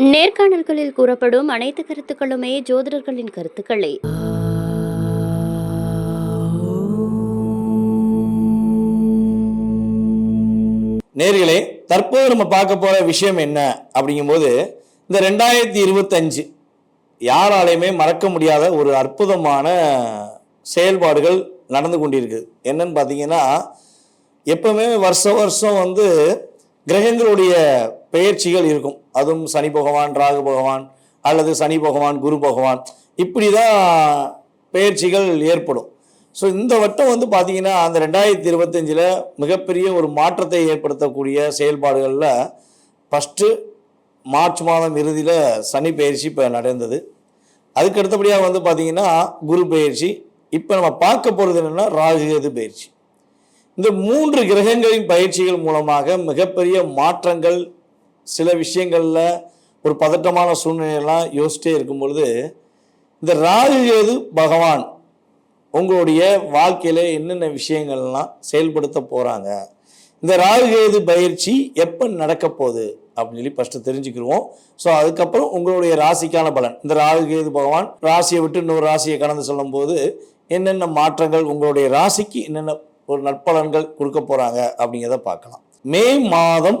நேர்காணல்களில் கூறப்படும் அனைத்து கருத்துக்களுமே ஜோதிடர்களின் கருத்துக்களே. நேர்களே தற்போது நம்ம பார்க்க போற விஷயம் என்ன அப்படிங்கும்போது இந்த ரெண்டாயிரத்தி இருபத்தஞ்சு யாராலையுமே மறக்க முடியாத ஒரு அற்புதமான செயல்பாடுகள் நடந்து கொண்டிருக்கு. என்னன்னு பார்த்தீங்கன்னா எப்பவுமே வருஷ வருஷம் வந்து கிரகங்களுடைய பெயர்ச்சிகள் இருக்கும். அதுவும் சனி பகவான் ராகு பகவான் அல்லது சனி பகவான் குரு பகவான். இப்படி தான் பெயர்ச்சிகள் ஏற்படும். ஸோ இந்த வட்டம் வந்து பார்த்திங்கன்னா அந்த ரெண்டாயிரத்தி இருபத்தஞ்சில் மிகப்பெரிய ஒரு மாற்றத்தை ஏற்படுத்தக்கூடிய செயல்பாடுகளில் ஃபஸ்ட்டு மார்ச் மாதம் இறுதியில் சனி பயிற்சி இப்போ நடந்தது. அதுக்கு அடுத்தபடியாக வந்து பார்த்தீங்கன்னா குரு பயிற்சி இப்போ நம்ம பார்க்க போகிறது என்னென்னா ராகு கேது பயிற்சி இந்த மூன்று கிரகங்களின் பயிற்சிகள் மூலமாக மிகப்பெரிய மாற்றங்கள் சில விஷயங்களில் ஒரு பதட்டமான சூழ்நிலையெல்லாம் யோசிச்சிட்டே இருக்கும் பொழுது இந்த ராகு கேது பகவான் உங்களுடைய வாழ்க்கையில் என்னென்ன விஷயங்கள்லாம் செயல்படுத்த போகிறாங்க இந்த ராகுகேது பயிற்சி எப்போ நடக்க போகுது? அப்படின்னு சொல்லி ஃபஸ்ட்டு தெரிஞ்சுக்கிடுவோம் ஸோ அதுக்கப்புறம் உங்களுடைய ராசிக்கான பலன். இந்த ராகுகேது பகவான் ராசியை விட்டு இன்னொரு ராசியை கடந்து சொல்லும்போது என்னென்ன மாற்றங்கள் உங்களுடைய ராசிக்கு என்னென்ன ஒரு நற்பலன்கள் கொடுக்க போகிறாங்க அப்படிங்கிறத பார்க்கலாம். மே மாதம்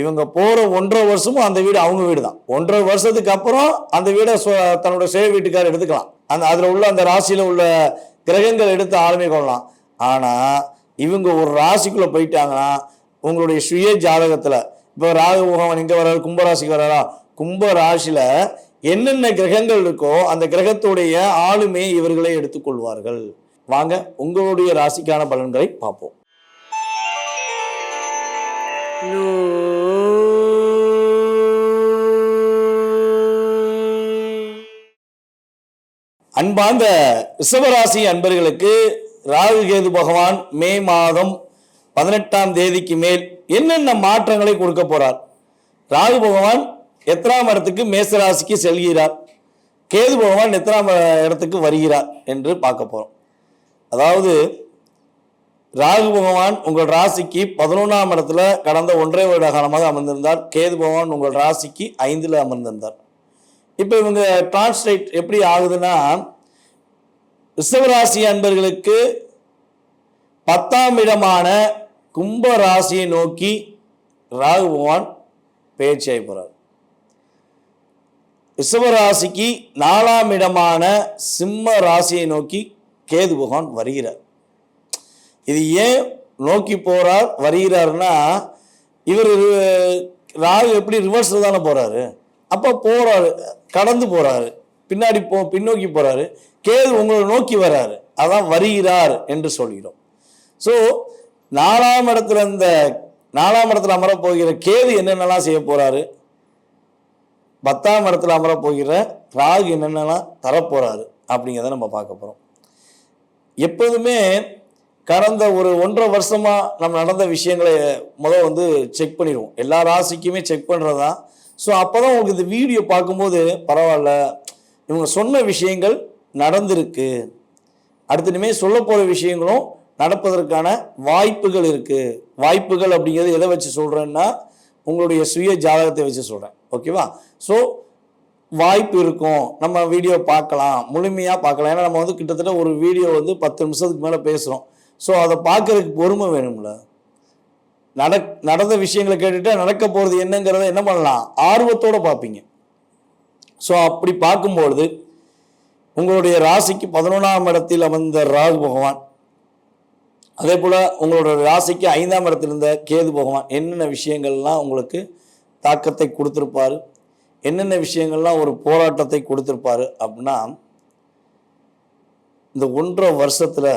இவங்க போகிற ஒன்றரை வருஷமும் அந்த வீடு அவங்க வீடு தான் ஒன்றரை வருஷத்துக்கு அப்புறம் அந்த வீடை தன்னோட சுய வீட்டுக்காரர் எடுத்துக்கலாம். அந்த அதில் உள்ள அந்த ராசியில் உள்ள கிரகங்கள் எடுத்து ஆளுமை கொள்ளலாம். ஆனால் இவங்க ஒரு ராசிக்குள்ளே போயிட்டாங்கன்னா உங்களுடைய சுய ஜாதகத்தில் இப்போ ராகு பகவான் எங்கே வர்றாரு கும்பராசிக்கு வர்றாரா கும்ப ராசியில் என்னென்ன கிரகங்கள் இருக்கோ அந்த கிரகத்துடைய ஆளுமே இவர்களே எடுத்துக்கொள்வார்கள் வாங்க உங்களுடைய ராசிக்கான பலன்களை பார்ப்போம். அன்பார்ந்த ரிஷபராசி அன்பர்களுக்கு ராகு கேது பகவான் மே மாதம் பதினெட்டாம் தேதிக்கு மேல் என்னென்ன மாற்றங்களை கொடுக்க போறார்? ராகு பகவான் எத்தனாம் இடத்துக்கு மேசராசிக்கு செல்கிறார்? கேது பகவான் எத்தனாம் இடத்துக்கு வருகிறார் என்று பார்க்க போறோம். அதாவது ராகு பகவான் உங்கள் ராசிக்கு பதினொன்றாம் இடத்துல கடந்த ஒன்றரை வருட காலமாக அமர்ந்திருந்தார். கேது பகவான் உங்கள் ராசிக்கு ஐந்தில் அமர்ந்திருந்தார். இப்போ இவங்க டிரான்ஸ்லேட் எப்படி ஆகுதுன்னா ரிஷபராசி அன்பர்களுக்கு பத்தாம் இடமான கும்ப ராசியை நோக்கி ராகு பகவான் பயிற்சியாகி போகிறார் ரிஷபராசிக்கு நாலாம் இடமான சிம்ம ராசியை நோக்கி கேது பகவான் வருகிறார். இது ஏன் நோக்கி போகிறார் வருகிறாருன்னா இவர் ராகு எப்படி ரிவர்ஸில் தானே போகிறாரு அப்போ போகிறாரு கடந்து போறாரு. பின்னாடி போ பின்னோக்கி போறாரு. கேது உங்களை நோக்கி வராரு. அதான் வருகிறார் என்று சொல்கிறோம். ஸோ நாலாம் இடத்துல இந்த நாலாம் இடத்துல அமரப் போகிற கேது என்னென்னலாம் செய்ய போறாரு? பத்தாம் இடத்துல அமரப்போகிற ராகு என்னென்னலாம் தரப்போறாரு? அப்படிங்கிறத நம்ம பார்க்க போறோம். எப்போதுமே கடந்த ஒரு ஒன்றரை வருஷமா நம்ம நடந்த விஷயங்களை முதல் வந்து செக் பண்ணிடுவோம். எல்லா ராசிக்குமே செக் பண்ணுறது தான் ஸோ அப்போ தான் உங்களுக்கு இந்த வீடியோ பார்க்கும்போது பரவாயில்ல. இவங்க சொன்ன விஷயங்கள் நடந்திருக்கு. அடுத்த இனிமேல் சொல்ல போகிற விஷயங்களும் நடப்பதற்கான வாய்ப்புகள் இருக்குது வாய்ப்புகள் அப்படிங்கிறது எதை வச்சு சொல்கிறேன்னா உங்களுடைய சுய ஜாதகத்தை வச்சு சொல்கிறேன் ஓகேவா ஸோ வாய்ப்பு இருக்கும். நம்ம வீடியோ பார்க்கலாம். முழுமையாக பார்க்கலாம். ஏன்னா நம்ம வந்து கிட்டத்தட்ட ஒரு வீடியோ வந்து பத்து நிமிஷத்துக்கு மேலே பேசுகிறோம் ஸோ அதை பார்க்குறதுக்கு பொறுமை வேணும்ல? நட நடந்த விஷயங்களை கேட்டுட்டு நடக்க போகிறது என்னங்கிறத என்ன பண்ணலாம்? ஆர்வத்தோடு பார்ப்பீங்க. ஸோ அப்படி பார்க்கும்பொழுது உங்களுடைய ராசிக்கு பதினொன்றாம் இடத்தில் அமர்ந்த ராகு பகவான் அதே போல் உங்களோட ராசிக்கு ஐந்தாம் இடத்தில் இருந்த கேது பகவான் என்னென்ன விஷயங்கள்லாம் உங்களுக்கு தாக்கத்தை கொடுத்துருப்பாரு? என்னென்ன விஷயங்கள்லாம் ஒரு போராட்டத்தை கொடுத்துருப்பாரு? அப்படின்னா இந்த ஒன்றரை வருஷத்தில்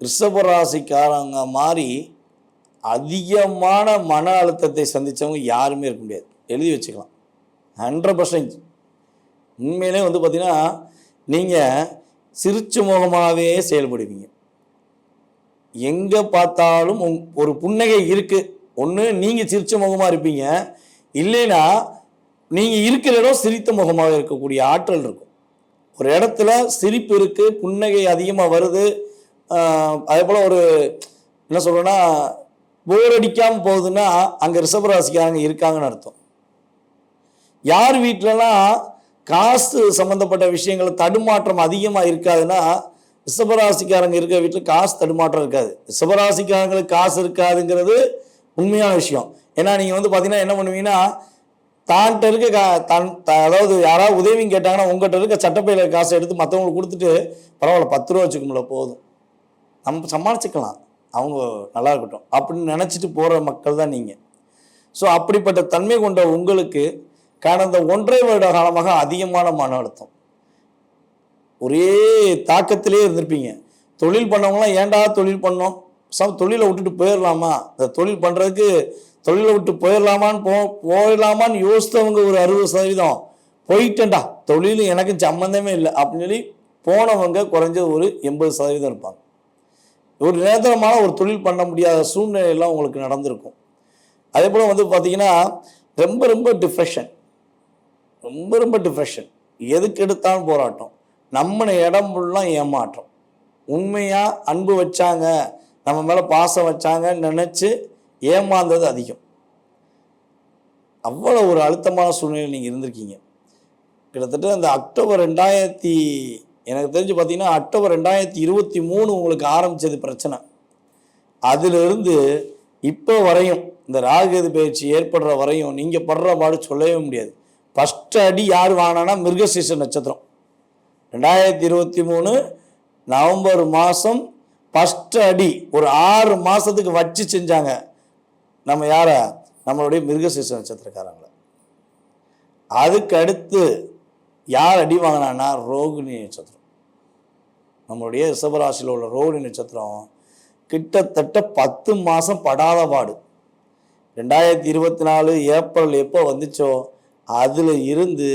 ரிஷபராசிக்காரங்க மாதிரி அதிகமான மன அழுத்தத்தை சந்தித்தவங்க யாருமே இருக்க முடியாது. எழுதி வச்சுக்கலாம். ஹண்ட்ரட் பர்சன்ட் உண்மையிலே வந்து பார்த்திங்கன்னா நீங்கள் சிரிச்சு முகமாகவே செயல்படுவீங்க. எங்கே பார்த்தாலும் உங்- ஒரு புன்னகை இருக்குது ஒன்று நீங்கள் சிரிச்ச முகமாக இருப்பீங்க. இல்லைன்னா நீங்கள் இருக்கிற இடம் சிரித்த முகமாக இருக்கக்கூடிய ஆற்றல் இருக்கும். ஒரு இடத்துல சிரிப்பு இருக்குது புன்னகை அதிகமாக வருது. அதே போல் ஒரு என்ன சொல்கிறேன்னா போர் அடிக்காமல் போகுதுன்னா அங்கே ரிஷபராசிக்காரங்க இருக்காங்கன்னு அர்த்தம். யார் வீட்டிலலாம் காசு சம்மந்தப்பட்ட விஷயங்கள் தடுமாற்றம் அதிகமாக இருக்காதுன்னா ரிஷபராசிக்காரங்க இருக்கிற வீட்டில் காசு தடுமாற்றம் இருக்காது. ரிஷபராசிக்காரங்களுக்கு காசு இருக்காதுங்கிறது உண்மையான விஷயம். ஏன்னா நீங்கள் வந்து பார்த்தீங்கன்னா என்ன பண்ணுவீங்கன்னா தான்கிட்ட இருக்க கா தன் அதாவது யாராவது உதவியும் கேட்டாங்கன்னா உங்கள்கிட்ட இருக்க சட்டப்பையில் காசை எடுத்து மற்றவங்களுக்கு கொடுத்துட்டு பரவாயில்ல பத்து ரூபா வச்சுக்கோங்கள போதும். நம்ம சமாளிச்சுக்கலாம். அவங்க நல்லா இருக்கட்டும் அப்படின்னு நினச்சிட்டு போகிற மக்கள் தான் நீங்கள் ஸோ அப்படிப்பட்ட தன்மை கொண்ட உங்களுக்கு கடந்த ஒன்றரை வருட காலமாக அதிகமான மன அழுத்தம். ஒரே தாக்கத்திலே இருந்திருப்பீங்க. தொழில் பண்ணவங்களாம் ஏன்டா தொழில் பண்ணோம்? சம் தொழிலை விட்டுட்டு போயிடலாமா இந்த தொழில் பண்ணுறதுக்கு தொழிலை விட்டு போயிடலாமான்னு போ போயிடலாமான்னு யோசித்தவங்க ஒரு அறுபது சதவீதம். போயிட்டேன்டா. தொழில் எனக்கு சம்மந்தமே இல்லை. அப்படின்னு சொல்லி போனவங்க குறைஞ்சது ஒரு எண்பது சதவீதம் இருப்பாங்க. ஒரு நிரந்தரமான ஒரு தொழில் பண்ண முடியாத சூழ்நிலையெல்லாம் உங்களுக்கு நடந்திருக்கும். அதே போல் வந்து பார்த்தீங்கன்னா ரொம்ப ரொம்ப டிப்ரெஷன் ரொம்ப ரொம்ப டிப்ரெஷன் எதுக்கு எடுத்தாலும் போராட்டம். நம்ம இடம் ஃபுல்லாக ஏமாற்றம். உண்மையாக அன்பு வச்சாங்க நம்ம மேலே பாசம் வச்சாங்கன்னு நினச்சி ஏமாந்தது அதிகம். அவ்வளோ ஒரு அழுத்தமான சூழ்நிலை நீங்கள் இருந்திருக்கீங்க. கிட்டத்தட்ட அந்த அக்டோபர் ரெண்டாயிரத்தி எனக்கு தெரிஞ்சு பார்த்தீங்கன்னா அக்டோபர் ரெண்டாயிரத்தி இருபத்தி மூணு உங்களுக்கு ஆரம்பித்தது பிரச்சனை. அதிலிருந்து இப்போ வரையும் இந்த ராகுகேது பயிற்சி ஏற்படுற வரையும் நீங்கள் படுற பாடு சொல்லவே முடியாது. ஃபஸ்ட்டு அடி யார் வாங்கினா மிருகசீச நட்சத்திரம். ரெண்டாயிரத்தி இருபத்தி மூணு நவம்பர் மாதம் ஃபஸ்ட்டு அடி ஒரு ஆறு மாதத்துக்கு வச்சு செஞ்சாங்க. நம்ம யாரை? நம்மளுடைய மிருகசீச நட்சத்திரக்காரங்களை. அதுக்கு அடுத்து யார் அடி வாங்கினான்னா ரோகிணி நட்சத்திரம். நம்மளுடைய ரிஷபராசியில் உள்ள ரோகிணி நட்சத்திரம் கிட்டத்தட்ட பத்து மாதம் படாத பாடு. ரெண்டாயிரத்தி இருபத்தி நாலு ஏப்ரல் எப்போ வந்துச்சோ அதில் இருந்து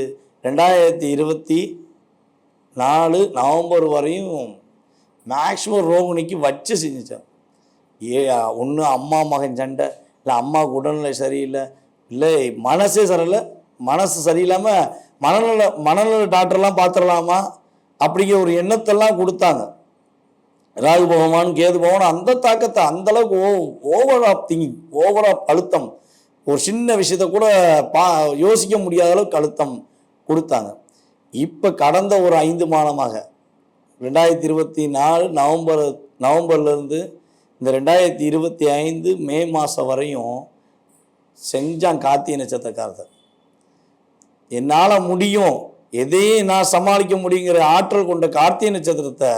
ரெண்டாயிரத்தி இருபத்தி நாலு நவம்பர் வரையும் மேக்ஸிமம் ரோகிணிக்கு வச்சு செஞ்சுச்சான் ஏ ஒன்று அம்மா மகன் சண்டை இல்லை அம்மாவுக்கு உடல்நிலை சரியில்லை இல்லை மனசே சரியில்லை மனசு சரியில்லாமல் மனநல மனநல டாக்டர்லாம் பார்த்துடலாமா? அப்படிங்கிற ஒரு எண்ணத்தெல்லாம் கொடுத்தாங்க. ராகு பகவான் கேது பகவான் அந்த தாக்கத்தை அந்தளவுக்கு ஓ over of thinking over of அழுத்தம். ஒரு சின்ன விஷயத்த கூட பா யோசிக்க முடியாத அளவுக்கு அழுத்தம் கொடுத்தாங்க. இப்போ கடந்த ஒரு ஐந்து மாதமாக ரெண்டாயிரத்தி இருபத்தி நாலு நவம்பர் நவம்பர்லேருந்து இந்த ரெண்டாயிரத்தி இருபத்தி ஐந்து மே மாதம் வரையும் செஞ்சான் கார்த்திகை நட்சத்திரக்காரத்தை என்னால் முடியும்? எதையும் நான் சமாளிக்க முடியுங்கிற ஆற்றல் கொண்ட கார்த்திகை நட்சத்திரத்தை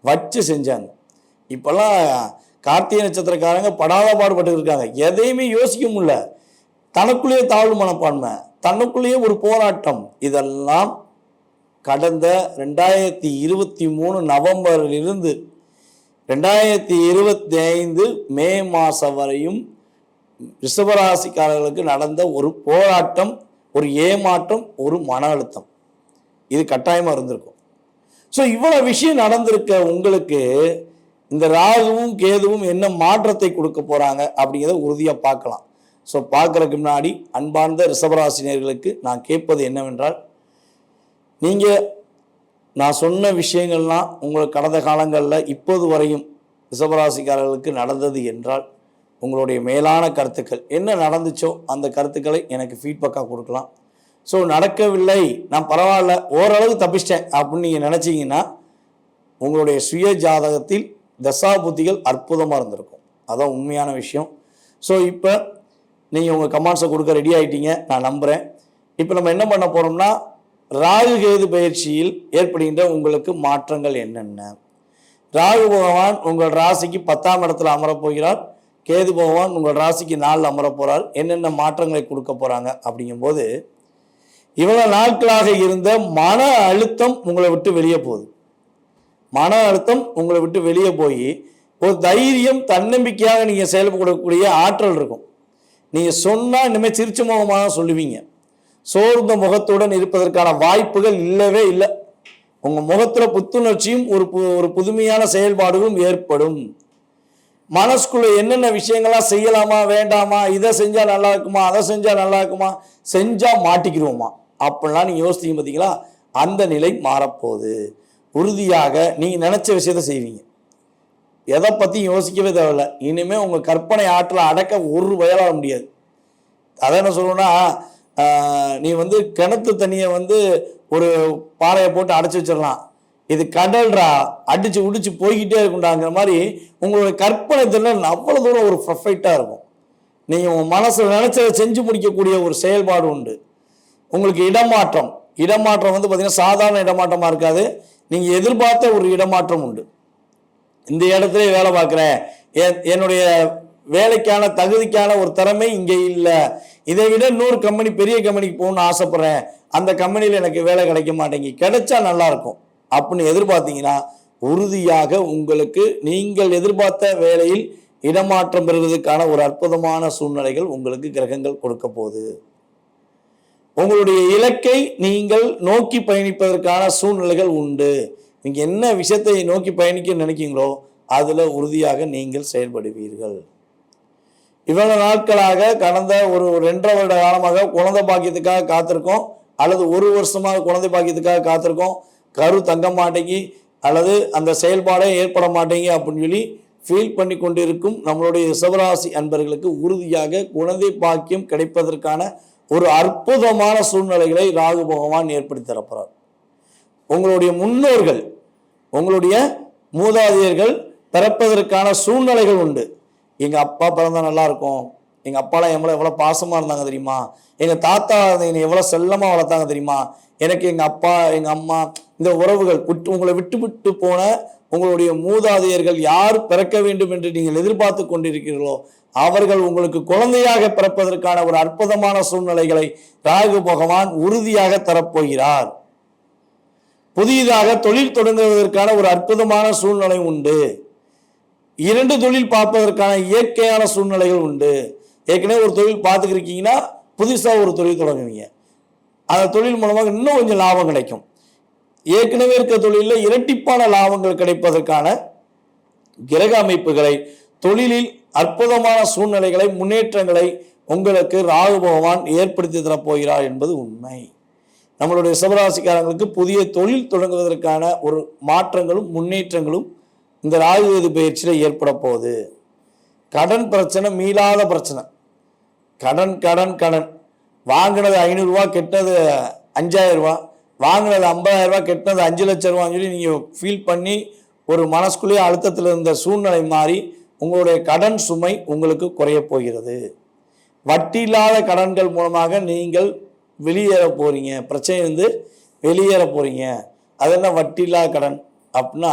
வச்சு செஞ்சாங்க. இப்போல்லாம் கார்த்திகை நட்சத்திரக்காரங்க படாத பாடுபட்டு இருக்காங்க. எதையுமே யோசிக்க முடியல. தனக்குள்ளேயே தாழ்வு மனப்பான்மை தனக்குள்ளேயே ஒரு போராட்டம். இதெல்லாம் கடந்த ரெண்டாயிரத்தி இருபத்தி மூணு நவம்பரிலிருந்து ரெண்டாயிரத்தி இருபத்தி ஐந்து மே மாதம் வரையும் ரிஷபராசிக்காரர்களுக்கு நடந்த ஒரு போராட்டம். ஒரு ஏமாற்றம் ஒரு மன அழுத்தம். இது கட்டாயமாக இருந்திருக்கும். ஸோ இவ்வளோ விஷயம் நடந்திருக்க உங்களுக்கு இந்த ராகுவும் கேதுவும் என்ன மாற்றத்தை கொடுக்க போகிறாங்க அப்படிங்கிறத உறுதியாக பார்க்கலாம். ஸோ பார்க்குறதுக்கு முன்னாடி அன்பார்ந்த ரிஷபராசினியர்களுக்கு நான் கேட்பது என்னவென்றால் நீங்கள் நான் சொன்ன விஷயங்கள்லாம் உங்களுக்கு கடந்த காலங்களில் இப்போது வரையும் ரிஷபராசிக்காரர்களுக்கு நடந்தது என்றால் உங்களுடைய மேலான கருத்துக்கள் என்ன நடந்துச்சோ அந்த கருத்துக்களை எனக்கு ஃபீட்பேக்காக கொடுக்கலாம். ஸோ நடக்கவில்லை நான் பரவாயில்ல ஓரளவு தப்பிச்சிட்டேன் அப்படின்னு நீங்கள் நினச்சிங்கன்னா உங்களுடைய சுய ஜாதகத்தில் தசா புத்திகள் அற்புதமாக இருந்திருக்கும். அதான் உண்மையான விஷயம். ஸோ இப்போ நீங்கள் உங்கள் கமெண்ட்ஸை கொடுக்க ரெடி ஆகிட்டீங்க நான் நம்புகிறேன் இப்போ நம்ம என்ன பண்ண போகிறோம்னா ராகு கேது பயிற்சியில் ஏற்படுகின்ற உங்களுக்கு மாற்றங்கள் என்னென்ன? ராகு பகவான் உங்கள் ராசிக்கு பத்தாம் இடத்துல அமரப் போகிறார். கேது பகவான் உங்கள் ராசிக்கு நாள் அமரப் போகிறார் என்னென்ன மாற்றங்களை கொடுக்க போகிறாங்க அப்படிங்கும்போது இவ்வளவு நாட்களாக இருந்த மன அழுத்தம் உங்களை விட்டு வெளியே போகுது. மன அழுத்தம் உங்களை விட்டு வெளியே போய் ஒரு தைரியம் தன்னம்பிக்கையாக நீங்கள் செயல்படக்கூடிய ஆற்றல் இருக்கும். நீங்கள் சொன்னால் இனிமேல் சிரிச்ச முகமாக சொல்லுவீங்க. சோர்ந்த முகத்துடன் இருப்பதற்கான வாய்ப்புகள் இல்லவே இல்லை. உங்கள் முகத்தில் புத்துணர்ச்சியும் ஒரு பு- ஒரு புதுமையான செயல்பாடுகளும் ஏற்படும். மனசுக்குள்ள என்னென்ன விஷயங்கள்லாம் செய்யலாமா வேண்டாமா இதை செஞ்சால் நல்லா இருக்குமா அதை செஞ்சால் நல்லா இருக்குமா செஞ்சால் மாட்டிக்கிருவோமா? அப்படிலாம் நீங்கள் யோசித்தீங்க பார்த்தீங்களா அந்த நிலை மாறப்போகுது. உறுதியாக நீங்கள் நினச்ச விஷயத்த செய்வீங்க. எதை பற்றியும் யோசிக்கவே தேவையில்ல. இனிமேல் உங்கள் கற்பனை ஆற்றலை அடக்க ஒரு வயலாட முடியாது. அதை என்ன சொல்லணும்னா நீ வந்து கிணத்து தண்ணியை வந்து ஒரு பாறையை போட்டு அடைச்சி வச்சிடலாம். இது கடல்ரா அடிச்சு உடிச்சு போய்கிட்டே இருக்குண்டாங்கிற மாதிரி உங்களுடைய கற்பனை திறன் அவ்வளோ தூரம் ஒரு பர்ஃபெக்டாக இருக்கும். நீங்கள் உங்கள் மனசில் நினைச்சதை செஞ்சு முடிக்கக்கூடிய ஒரு செயல்பாடு உண்டு. உங்களுக்கு இடமாற்றம் இடமாற்றம் வந்து பார்த்தீங்கன்னா சாதாரண இடமாற்றமாக இருக்காது. நீங்கள் எதிர்பார்த்த ஒரு இடமாற்றம் உண்டு. இந்த இடத்துல வேலை பார்க்குறேன். என்னுடைய வேலைக்கான தகுதிக்கான ஒரு திறமை இங்கே இல்லை. இதை விட நூறு கம்பெனி பெரிய கம்பெனிக்கு போகணும்னு ஆசைப்பட்றேன். அந்த கம்பெனியில் எனக்கு வேலை கிடைக்க மாட்டேங்கி கிடைச்சா நல்லா இருக்கும். அப்படின்னு எதிர்பார்த்தீங்கன்னா உறுதியாக உங்களுக்கு நீங்கள் எதிர்பார்த்த வேலையில் இடமாற்றம் பெறுவதற்கான ஒரு அற்புதமான சூழ்நிலைகள் உங்களுக்கு கிரகங்கள் கொடுக்க போகுது. உங்களுடைய இலக்கை நீங்கள் நோக்கி பயணிப்பதற்கான சூழ்நிலைகள் உண்டு. நீங்கள் என்ன விஷயத்தை நோக்கி பயணிக்க நினைக்கிறீங்களோ அதில் உறுதியாக நீங்கள் செயல்படுவீர்கள். இவ்வளவு நாட்களாக கடந்த ஒரு ரெண்டரை வருட காலமாக குழந்தை பாக்கியத்துக்காக காத்திருக்கோம் அல்லது ஒரு வருஷமாக குழந்தை பாக்கியத்துக்காக காத்திருக்கோம். கரு தங்க மாட்டேங்கி அல்லது அந்த செயல்பாடே ஏற்பட மாட்டேங்கி அப்படின்னு சொல்லி ஃபீல் பண்ணி கொண்டிருக்கும் நம்மளுடைய சிவராசி அன்பர்களுக்கு உறுதியாக குழந்தை பாக்கியம் கிடைப்பதற்கான ஒரு அற்புதமான சூழ்நிலைகளை ராகு பகவான் ஏற்படுத்தி தரப்போறார். உங்களுடைய முன்னோர்கள் உங்களுடைய மூதாதையர்கள் பிறப்பதற்கான சூழ்நிலைகள் உண்டு. எங்கள் அப்பா பிறந்தா நல்லா இருக்கும். எங்கள் அப்பாலாம் எவ்வளோ எவ்வளோ பாசமாக இருந்தாங்க தெரியுமா? எங்கள் தாத்தா என்னை எவ்வளோ செல்லமாக வளர்த்தாங்க தெரியுமா? எனக்கு எங்கள் அப்பா எங்கள் அம்மா இந்த உறவுகள் விட்டு உங்களை விட்டு விட்டு போன உங்களுடைய மூதாதையர்கள் யார் பிறக்க வேண்டும் என்று நீங்கள் எதிர்பார்த்து கொண்டிருக்கிறீர்களோ அவர்கள் உங்களுக்கு குழந்தையாக பிறப்பதற்கான ஒரு அற்புதமான சூழ்நிலைகளை ராகு பகவான் உறுதியாக தரப்போகிறார். புதியதாக தொழில் தொடங்குவதற்கான ஒரு அற்புதமான சூழ்நிலை உண்டு. இரண்டு தொழில் பார்ப்பதற்கான இயற்கையான சூழ்நிலைகள் உண்டு. ஏற்கனவே ஒரு தொழில் பார்த்துக்கிருக்கீங்கன்னா புதுசாக ஒரு தொழில் தொடங்குவீங்க. அந்த தொழில் மூலமாக இன்னும் கொஞ்சம் லாபம் கிடைக்கும். ஏற்கனவே இருக்க தொழிலில் இரட்டிப்பான லாபங்கள் கிடைப்பதற்கான கிரக அமைப்புகளை தொழிலில் அற்புதமான சூழ்நிலைகளை முன்னேற்றங்களை உங்களுக்கு ராகு பகவான் ஏற்படுத்தி தரப் போகிறார் என்பது உண்மை. நம்மளுடைய சிவராசிக்காரங்களுக்கு புதிய தொழில் தொடங்குவதற்கான ஒரு மாற்றங்களும் முன்னேற்றங்களும் இந்த ராகு பயிற்சியில் ஏற்பட போகுது. கடன் பிரச்சனை மீளாத பிரச்சனை. கடன் கடன் கடன். வாங்கினது ஐநூறுரூவா கெட்டது அஞ்சாயிரம் ரூபா வாங்கினது ஐம்பதாயிரம் ரூபா கெட்டது அஞ்சு லட்சம் ரூபான்னு சொல்லி நீங்கள் ஃபீல் பண்ணி ஒரு மனசுக்குள்ளேயே அழுத்தத்தில் இருந்த சூழ்நிலை மாறி உங்களுடைய கடன் சுமை உங்களுக்கு குறையப் போகிறது. வட்டி இல்லாத கடன்கள் மூலமாக நீங்கள் வெளியேற போறீங்க. பிரச்சனையிலிருந்து வெளியேற போகிறீங்க அது என்ன வட்டி இல்லாத கடன்? அப்படின்னா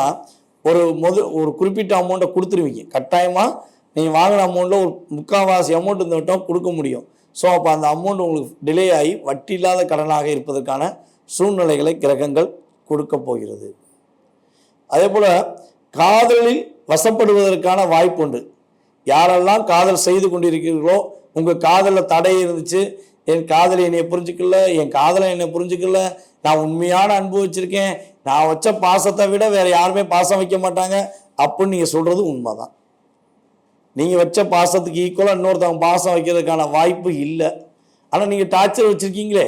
ஒரு முது ஒரு குறிப்பிட்ட அமௌண்ட்டை கொடுத்துருவீங்க. கட்டாயமாக நீங்கள் வாங்கின அமௌண்ட்டில் ஒரு முக்கால்வாசி அமௌண்ட் இருந்துவிட்டோம் கொடுக்க முடியும். ஸோ அப்போ அந்த அமௌண்ட் உங்களுக்கு டிலே ஆகி வட்டி இல்லாத கடனாக இருப்பதற்கான சூழ்நிலைகளை கிரகங்கள் கொடுக்க போகிறது. அதே போல் காதலில் வசப்படுவதற்கான வாய்ப்பு உண்டு. யாரெல்லாம் காதல் செய்து கொண்டிருக்கிறீர்களோ உங்கள் காதலில் தடை இருந்துச்சு என் காதலை என்னை புரிஞ்சுக்கல என் காதலை என்னை புரிஞ்சுக்கல நான் உண்மையான அனுபவிச்சிருக்கேன் நான் வச்ச பாசத்தை விட வேறு யாருமே பாசம் வைக்க மாட்டாங்க அப்படின்னு நீங்கள் சொல்றது உண்மைதான். நீங்கள் வச்ச பாசத்துக்கு ஈக்குவலாக இன்னொருத்தவங்க பாசம் வைக்கிறதுக்கான வாய்ப்பு இல்லை. ஆனால் நீங்கள் டார்ச்சர் வச்சுருக்கீங்களே.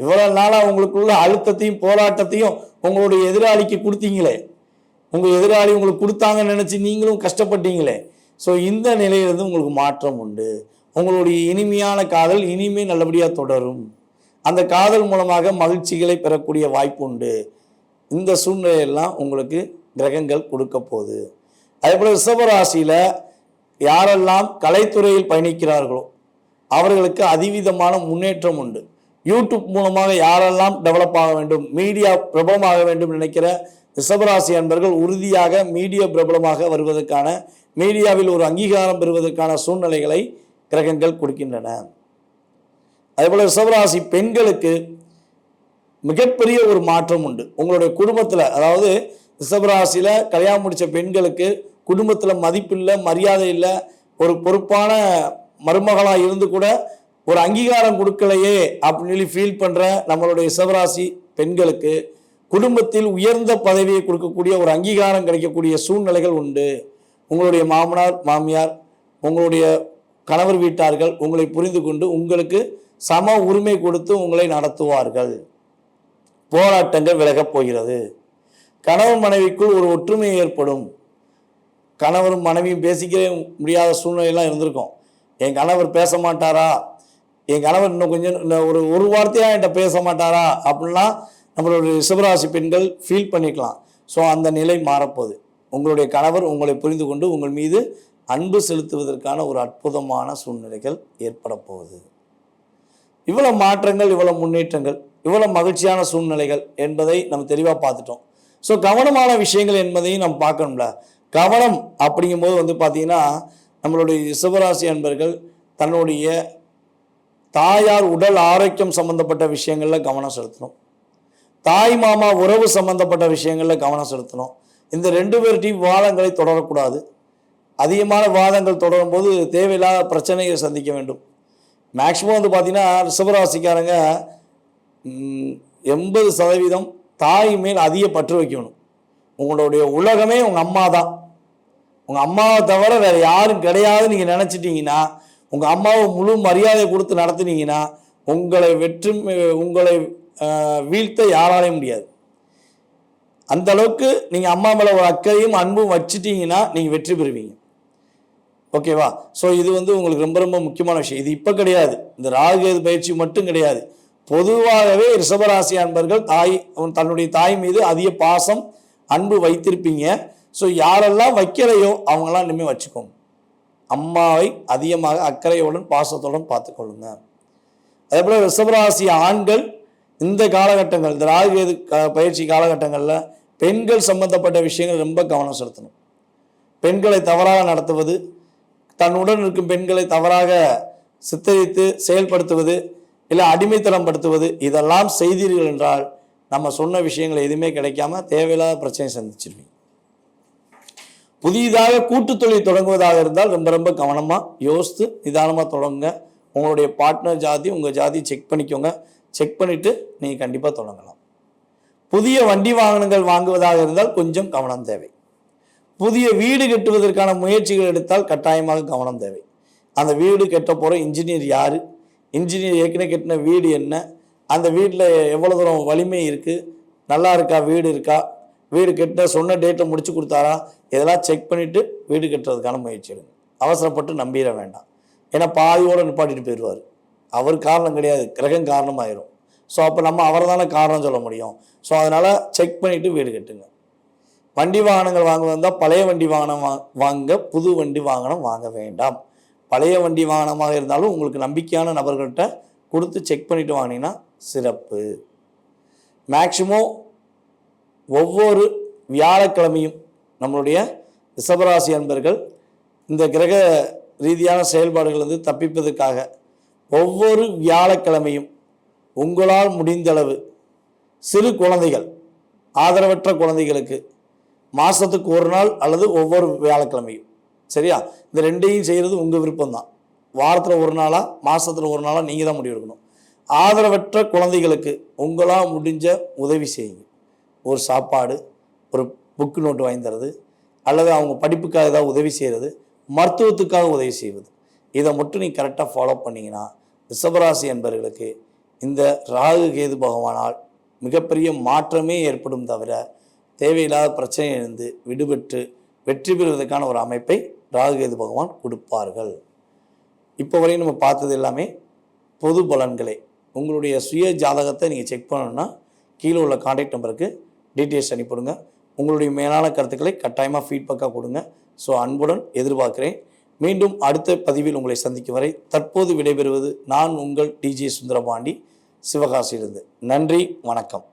இவ்வளோ நாளாக உங்களுக்குள்ள அழுத்தத்தையும் போராட்டத்தையும் உங்களுடைய எதிராளிக்கு கொடுத்தீங்களே. உங்கள் எதிராளி உங்களுக்கு கொடுத்தாங்கன்னு நினச்சி நீங்களும் கஷ்டப்பட்டீங்களே. ஸோ இந்த நிலையிலிருந்து உங்களுக்கு மாற்றம் உண்டு. உங்களுடைய இனிமையான காதல் இனிமே நல்லபடியாக தொடரும். அந்த காதல் மூலமாக மகிழ்ச்சிகளை பெறக்கூடிய வாய்ப்பு உண்டு. இந்த சூழ்நிலையெல்லாம் உங்களுக்கு கிரகங்கள் கொடுக்க போகுது. அதே போல் ரிஷபராசியில் யாரெல்லாம் கலைத்துறையில் பயணிக்கிறார்களோ அவர்களுக்கு அதிவிதமான முன்னேற்றம் உண்டு. யூடியூப் மூலமாக யாரெல்லாம் டெவலப் ஆக வேண்டும் மீடியா பிரபலமாக வேண்டும் நினைக்கிற ரிஷபராசி அன்பர்கள் உறுதியாக மீடியா பிரபலமாக வருவதற்கான மீடியாவில் ஒரு அங்கீகாரம் பெறுவதற்கான சூழ்நிலைகளை கிரகங்கள் கொடுக்கின்றன. அதேபோல் ரிஷபராசி பெண்களுக்கு மிகப்பெரிய ஒரு மாற்றம் உண்டு. உங்களுடைய குடும்பத்தில் அதாவது ரிஷபராசியில் கல்யாணம் முடித்த பெண்களுக்கு குடும்பத்தில் மதிப்பில்லை மரியாதை இல்லை ஒரு பொறுப்பான மருமகளாக இருந்து கூட ஒரு அங்கீகாரம் கொடுக்கலையே அப்படின்னு சொல்லி ஃபீல் பண்ணுற நம்மளுடைய சிவராசி பெண்களுக்கு குடும்பத்தில் உயர்ந்த பதவியை கொடுக்கக்கூடிய ஒரு அங்கீகாரம் கிடைக்கக்கூடிய சூழ்நிலைகள் உண்டு. உங்களுடைய மாமனார் மாமியார் உங்களுடைய கணவர் வீட்டார்கள் உங்களை புரிந்து கொண்டு உங்களுக்கு சம உரிமை கொடுத்து உங்களை நடத்துவார்கள். போராட்டங்கள் விலகப் போகிறது. கணவன் மனைவிக்குள் ஒரு ஒற்றுமை ஏற்படும். கணவரும் மனைவியும் பேசிக்கவே முடியாத சூழ்நிலையெல்லாம் இருந்திருக்கும். என் கணவர் பேச மாட்டாரா என் கணவர் இன்னும் கொஞ்சம் இன்னும் ஒரு ஒரு வார்த்தையாக என்கிட்ட பேச மாட்டாரா அப்படின்லாம் நம்மளுடைய ரிஷபராசி பெண்கள் ஃபீல் பண்ணிக்கலாம். ஸோ அந்த நிலை மாறப்போகுது. உங்களுடைய கணவர் உங்களை புரிந்து கொண்டு உங்கள் மீது அன்பு செலுத்துவதற்கான ஒரு அற்புதமான சூழ்நிலைகள் ஏற்பட போகுது இவ்வளோ மாற்றங்கள் இவ்வளோ முன்னேற்றங்கள் இவ்வளோ மகிழ்ச்சியான சூழ்நிலைகள் என்பதை நம்ம தெளிவாக பார்த்துட்டோம். ஸோ கவனமான விஷயங்கள் என்பதையும் நம்ம பார்க்கணும்ல. கவனம் அப்படிங்கும்போது வந்து பார்த்திங்கன்னா நம்மளுடைய சிவராசி அன்பர்கள் தன்னுடைய தாயார் உடல் ஆரோக்கியம் சம்மந்தப்பட்ட விஷயங்களில் கவனம் செலுத்தணும். தாய் மாமா உறவு சம்மந்தப்பட்ட விஷயங்களில் கவனம் செலுத்தணும். இந்த ரெண்டு பேர்ட்டையும் வாதங்களை தொடரக்கூடாது. அதிகமான வாதங்கள் தொடரும் போது தேவையில்லாத பிரச்சனையை சந்திக்க வேண்டும். மேக்சிமம் வந்து பார்த்தீங்கன்னா ரிஷபராசிக்காரங்க எண்பது சதவீதம் தாய் மேல் அதிக பற்று வைக்கணும். உங்களுடைய உலகமே உங்கள் அம்மா தான் உங்கள் அம்மாவை தவிர வேறு யாரும் கிடையாதுன்னு நீங்கள் நினச்சிட்டிங்கன்னா உங்கள் அம்மாவை முழு மரியாதை கொடுத்து நடத்துனீங்கன்னா உங்களை வெற்றும் உங்களை வீழ்த்த யாராலையும் முடியாது. அந்த அளவுக்கு நீங்கள் அம்மா மேலே ஒரு அக்கறையும் அன்பும் வச்சுட்டீங்கன்னா நீங்கள் வெற்றி பெறுவீங்க. ஓகேவா ஸோ இது வந்து உங்களுக்கு ரொம்ப ரொம்ப முக்கியமான விஷயம். இது இப்போ கிடையாது. இந்த ராகுகேது பயிற்சி மட்டும் கிடையாது. பொதுவாகவே ரிஷபராசி அன்பர்கள் தாய் தன்னுடைய தாய் மீது அதிக பாசம் அன்பு வைத்திருப்பீங்க. ஸோ யாரெல்லாம் வைக்கலையோ அவங்களாம் இனிமேல் வச்சுக்கோங்க. அம்மாவை அதிகமாக அக்கறையுடன் பாசத்துடன் பார்த்துக்கொள்ளுங்க. அதே போல் ரிஷபராசி ஆண்கள் இந்த காலகட்டங்கள் இந்த ராகுகேது க- பயிற்சி காலகட்டங்களில் பெண்கள் சம்பந்தப்பட்ட விஷயங்கள் ரொம்ப கவனம் செலுத்தணும். பெண்களை தவறாக நடத்துவது தன்னுடன் இருக்கும் பெண்களை தவறாக சித்தரித்து செயல்படுத்துவது இல்லை அடிமைத்தனம் படுத்துவது இதெல்லாம் செய்தீர்கள் என்றால் நம்ம சொன்ன விஷயங்கள் எதுவுமே கிடைக்காம தேவையில்லாத பிரச்சனை சந்திச்சிருவீங்க. புதிதாக கூட்டு தொழில் தொடங்குவதாக இருந்தால் ரொம்ப ரொம்ப கவனமாக யோசித்து நிதானமாக தொடங்குங்க. உங்களுடைய பார்ட்னர் ஜாதி உங்கள் ஜாதி செக் பண்ணிக்கோங்க. செக் பண்ணிவிட்டு நீங்கள் கண்டிப்பாக தொடங்கலாம். புதிய வண்டி வாகனங்கள் வாங்குவதாக இருந்தால் கொஞ்சம் கவனம் தேவை. புதிய வீடு கட்டுவதற்கான முயற்சிகள் எடுத்தால் கட்டாயமாக கவனம் தேவை. அந்த வீடு கட்ட போகிற இன்ஜினியர் யார்? இன்ஜினியர் ஏற்கனவே கட்டின வீடு என்ன? அந்த வீட்டில் எவ்வளோ தூரம் வலிமை இருக்குது நல்லா இருக்கா? வீடு இருக்கா? வீடு கட்ட சொன்ன டேட்டில் முடிச்சு கொடுத்தாரா? இதெல்லாம் செக் பண்ணிவிட்டு வீடு கட்டுறதுக்கான முயற்சி எடுங்க. அவசரப்பட்டு நம்பிட வேண்டாம். ஏன்னா பாதியோடு நிப்பாட்டிட்டு போயிடுவார். அவர் காரணம் கிடையாது. கிரகம் காரணமாயிரும். ஸோ அப்போ நம்ம அவரை தானே காரணம் சொல்ல முடியும். ஸோ அதனால் செக் பண்ணிவிட்டு வீடு கட்டுங்க. வண்டி வாகனங்கள் வாங்க பழைய வண்டி வாகனம் வா- வாங்க புது வண்டி வாகனம் வாங்க வேண்டாம். பழைய வண்டி வாகனமாக இருந்தாலும் உங்களுக்கு நம்பிக்கையான நபர்கள்ட்ட கொடுத்து செக் பண்ணிட்டு வாங்கினீங்கன்னா சிறப்பு. மேக்சிமம் ஒவ்வொரு வியாழக்கிழமையும் நம்மளுடைய ரிஷபராசி அன்பர்கள் இந்த கிரக ரீதியான செயல்பாடுகள் வந்து தப்பிப்பதற்காக ஒவ்வொரு வியாழக்கிழமையும் உங்களால் முடிந்தளவு சிறு குழந்தைகள் ஆதரவற்ற குழந்தைகளுக்கு மாதத்துக்கு ஒரு நாள் அல்லது ஒவ்வொரு வியாழக்கிழமையும். சரியா? இந்த ரெண்டையும் செய்கிறது உங்கள் விருப்பம்தான். வாரத்தில் ஒரு நாளாக மாதத்தில் ஒரு நாளாக நீங்கள் தான் முடிவெடுக்கணும் ஆதரவற்ற குழந்தைகளுக்கு உங்களால் முடிஞ்ச உதவி செய்யுங்க. ஒரு சாப்பாடு ஒரு புக்கு நோட்டு வாங்கி தரது அல்லது அவங்க படிப்புக்காக ஏதாவது உதவி செய்கிறது மருத்துவத்துக்காக உதவி செய்வது. இதை மட்டும் நீ கரெக்டாக ஃபாலோ பண்ணீங்கன்னா ரிஷபராசி என்பவர்களுக்கு இந்த ராகு கேது பகவானால் மிகப்பெரிய மாற்றமே ஏற்படும் தவிர தேவையில்லாத பிரச்சனையிலிருந்து விடுபட்டு வெற்றி பெறுவதற்கான ஒரு அமைப்பை ராகு கேது பகவான் கொடுப்பார்கள். இப்போ வரையும் நம்ம பார்த்தது எல்லாமே பொது பலன்களே. உங்களுடைய சுய ஜாதகத்தை நீங்கள் செக் பண்ணணும்னா கீழே உள்ள காண்டாக்ட் நம்பருக்கு டீட்டெயில்ஸ் அனுப்பிவிடுங்க. உங்களுடைய மேலான கருத்துக்களை கட்டாயமாக ஃபீட்பேக்காக கொடுங்க. ஸோ அன்புடன் எதிர்பார்க்கிறேன். மீண்டும் அடுத்த பதிவில் உங்களை சந்திக்கும் வரை தற்போது விடைபெறுவது நான் உங்கள் டிஜே சுந்தரபாண்டி. சிவகாசியிலிருந்து. நன்றி வணக்கம்.